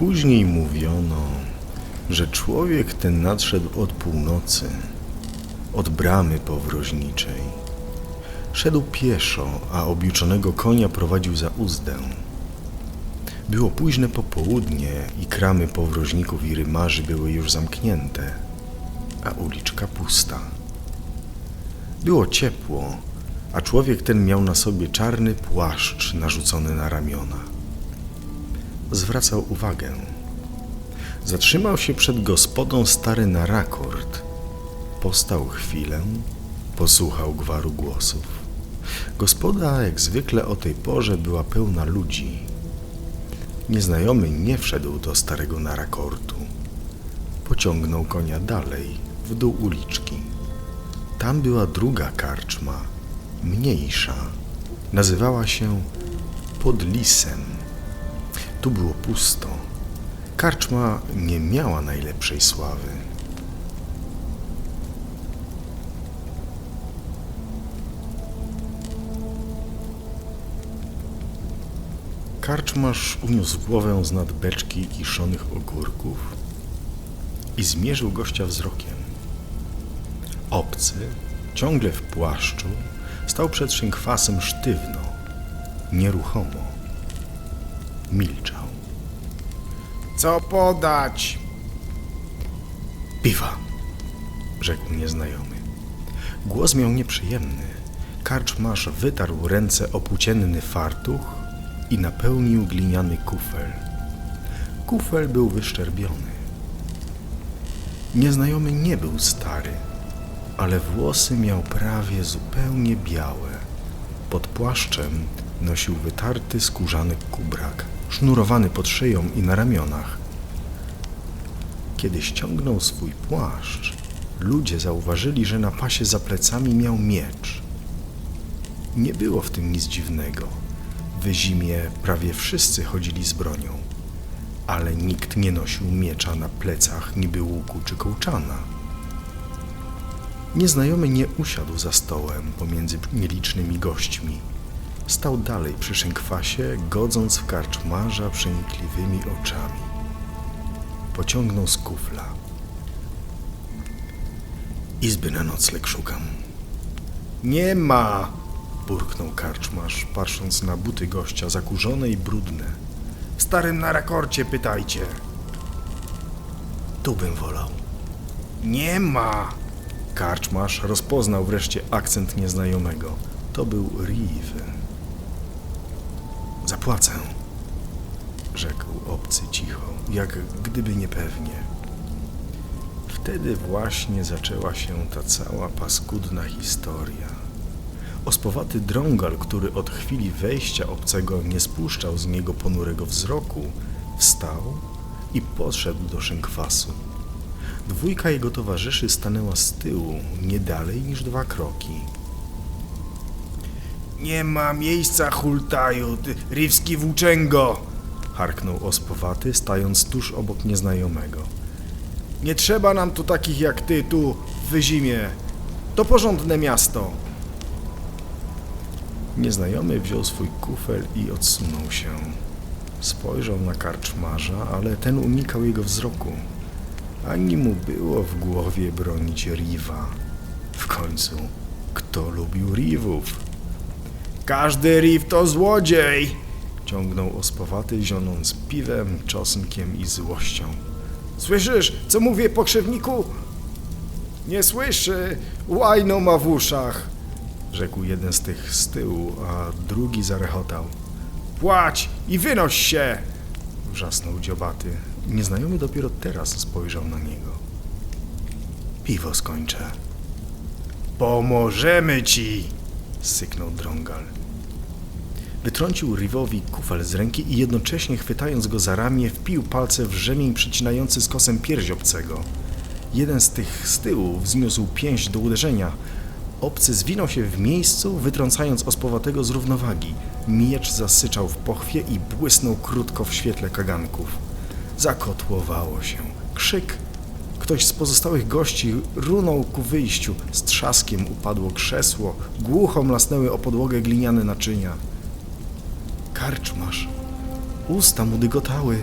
Później mówiono, że człowiek ten nadszedł od północy, od bramy powroźniczej. Szedł pieszo, a objuczonego konia prowadził za uzdę. Było późne popołudnie i kramy powroźników i rymarzy były już zamknięte, a uliczka pusta. Było ciepło, a człowiek ten miał na sobie czarny płaszcz narzucony na ramiona. Zwracał uwagę. Zatrzymał się przed gospodą stary na rakord. Postał chwilę, posłuchał gwaru głosów. Gospoda, jak zwykle o tej porze, była pełna ludzi. Nieznajomy nie wszedł do starego narakortu. Pociągnął konia dalej, w dół uliczki. Tam była druga karczma, mniejsza. Nazywała się Pod Lisem. Tu było pusto. Karczma nie miała najlepszej sławy. Karczmarz uniósł głowę z nad beczki kiszonych ogórków i zmierzył gościa wzrokiem. Obcy, ciągle w płaszczu, stał przed szynkwasem sztywno, nieruchomo. Milczał. Co podać? Piwa, rzekł nieznajomy. Głos miał nieprzyjemny. Karczmarz wytarł ręce o płócienny fartuch i napełnił gliniany kufel. Kufel był wyszczerbiony. Nieznajomy nie był stary, ale włosy miał prawie zupełnie białe. Pod płaszczem nosił wytarty skórzany kubrak, sznurowany pod szyją i na ramionach. Kiedy ściągnął swój płaszcz, ludzie zauważyli, że na pasie za plecami miał miecz. Nie było w tym nic dziwnego. W zimie prawie wszyscy chodzili z bronią, ale nikt nie nosił miecza na plecach niby łuku czy kołczana. Nieznajomy nie usiadł za stołem pomiędzy nielicznymi gośćmi. Stał dalej przy szynkwasie, godząc w karczmarza przenikliwymi oczami pociągnął z kufla. Izby na nocleg szukam. Nie ma! burknął karczmarz, patrząc na buty gościa, zakurzone i brudne. Starym na rakorcie pytajcie. Tu bym wolał. Nie ma. Karczmarz rozpoznał wreszcie akcent nieznajomego. To był Riv. Zapłacę, rzekł obcy cicho, jak gdyby niepewnie. Wtedy właśnie zaczęła się ta cała paskudna historia. Ospowaty drągal, który od chwili wejścia obcego nie spuszczał z niego ponurego wzroku, wstał i podszedł do szynkwasu. Dwójka jego towarzyszy stanęła z tyłu, nie dalej niż dwa kroki. Nie ma miejsca, hultaju, ty rywski włóczęgo. Harknął ospowaty, stając tuż obok nieznajomego. Nie trzeba nam tu takich jak ty, tu, w Wyzimie. To porządne miasto. Nieznajomy wziął swój kufel i odsunął się. Spojrzał na karczmarza, ale ten unikał jego wzroku. Ani mu było w głowie bronić Riva. W końcu, kto lubił Rivów? Każdy riw to złodziej. Ciągnął ospowaty, zionąc piwem, czosnkiem i złością. Słyszysz, co mówię, pokrzewniku? Nie słyszy. Łajno ma w uszach. Rzekł jeden z tych z tyłu, a drugi zarechotał. Płać i wynoś się. Wrzasnął dziobaty. Nieznajomy dopiero teraz spojrzał na niego. Piwo skończę. Pomożemy ci. Syknął drągal. Wytrącił Rivowi kufel z ręki i jednocześnie chwytając go za ramię wpił palce w rzemień przycinający skosem pierś obcego. Jeden z tych z tyłu wzniósł pięść do uderzenia. Obcy zwinął się w miejscu, wytrącając ospowatego z równowagi. Miecz zasyczał w pochwie i błysnął krótko w świetle kaganków. Zakotłowało się. Krzyk. Ktoś z pozostałych gości runął ku wyjściu. Z trzaskiem upadło krzesło. Głucho mlasnęły o podłogę gliniane naczynia. Karczmarz. Usta mu dygotały.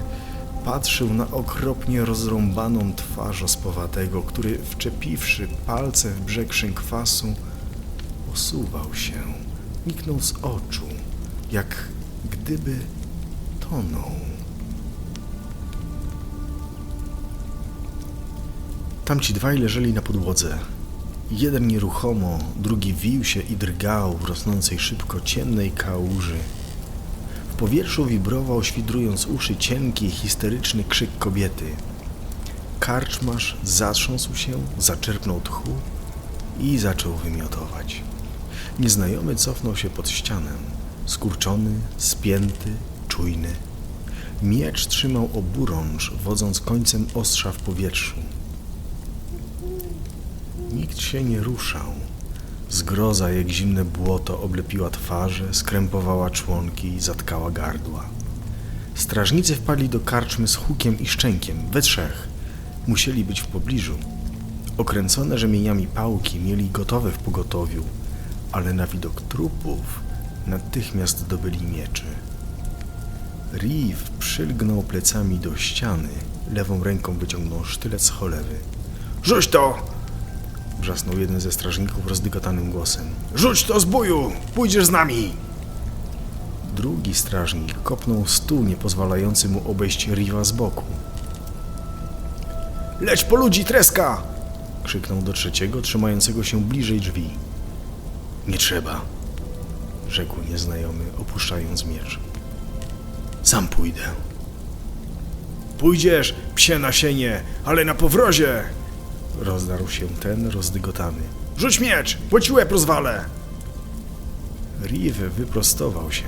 patrzył na okropnie rozrąbaną twarz ospowatego, który wczepiwszy palce w brzeg szynkwasu, osuwał się, niknął z oczu, jak gdyby tonął. Tamci dwaj leżeli na podłodze. Jeden nieruchomo, drugi wił się i drgał w rosnącej szybko ciemnej kałuży. W powietrzu wibrował, świdrując uszy, cienki, histeryczny krzyk kobiety. Karczmarz zatrząsł się, zaczerpnął tchu i zaczął wymiotować. Nieznajomy cofnął się pod ścianę, skurczony, spięty, czujny. Miecz trzymał oburącz, wodząc końcem ostrza w powietrzu. Nikt się nie ruszał. Zgroza jak zimne błoto oblepiła twarze, skrępowała członki i zatkała gardła. Strażnicy wpadli do karczmy z hukiem i szczękiem, we trzech. Musieli być w pobliżu. Okręcone rzemieniami pałki mieli gotowe w pogotowiu, ale na widok trupów natychmiast dobyli mieczy. Reeve przylgnął plecami do ściany, lewą ręką wyciągnął sztylet z cholewy. Rzuć to! Wrzasnął jeden ze strażników rozdygotanym głosem. Rzuć to z boju! Pójdziesz z nami! Drugi strażnik kopnął stół, nie pozwalający mu obejść Riva z boku. Leć po ludzi, treska! Krzyknął do trzeciego, trzymającego się bliżej drzwi. Nie trzeba, rzekł nieznajomy, opuszczając miecz. Sam pójdę. Pójdziesz, psie nasienie, ale na powrozie! Rozdarł się ten rozdygotany. Rzuć miecz, bo ci łeb rozwalę! Riv wyprostował się.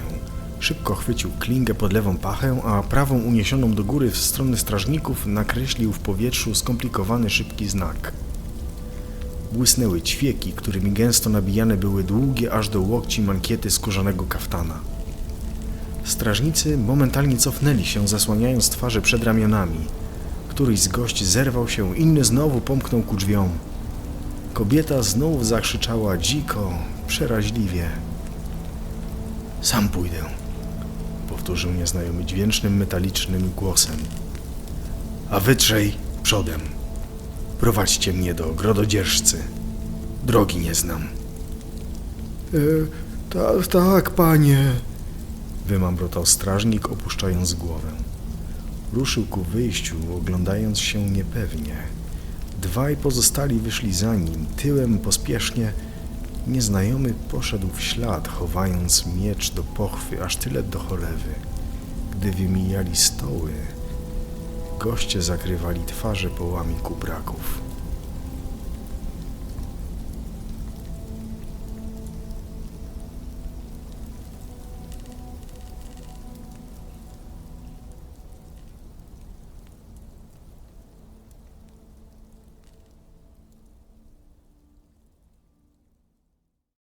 Szybko chwycił klingę pod lewą pachę, a prawą uniesioną do góry w stronę strażników nakreślił w powietrzu skomplikowany szybki znak. Błysnęły ćwieki, którymi gęsto nabijane były długie aż do łokci mankiety skórzanego kaftana. Strażnicy momentalnie cofnęli się, zasłaniając twarze przed ramionami. Któryś z gości zerwał się, inny znowu pomknął ku drzwiom. Kobieta znów zakrzyczała dziko, przeraźliwie. Sam pójdę, powtórzył nieznajomy dźwięcznym, metalicznym głosem. A wy trzej przodem. Prowadźcie mnie do grododzierżcy. Drogi nie znam. tak, tak, panie. Wymamrotał strażnik, opuszczając głowę. Ruszył ku wyjściu, oglądając się niepewnie. Dwaj pozostali wyszli za nim, tyłem pospiesznie. Nieznajomy poszedł w ślad, chowając miecz do pochwy, aż tyle do cholewy. Gdy wymijali stoły, goście zakrywali twarze połami kubraków.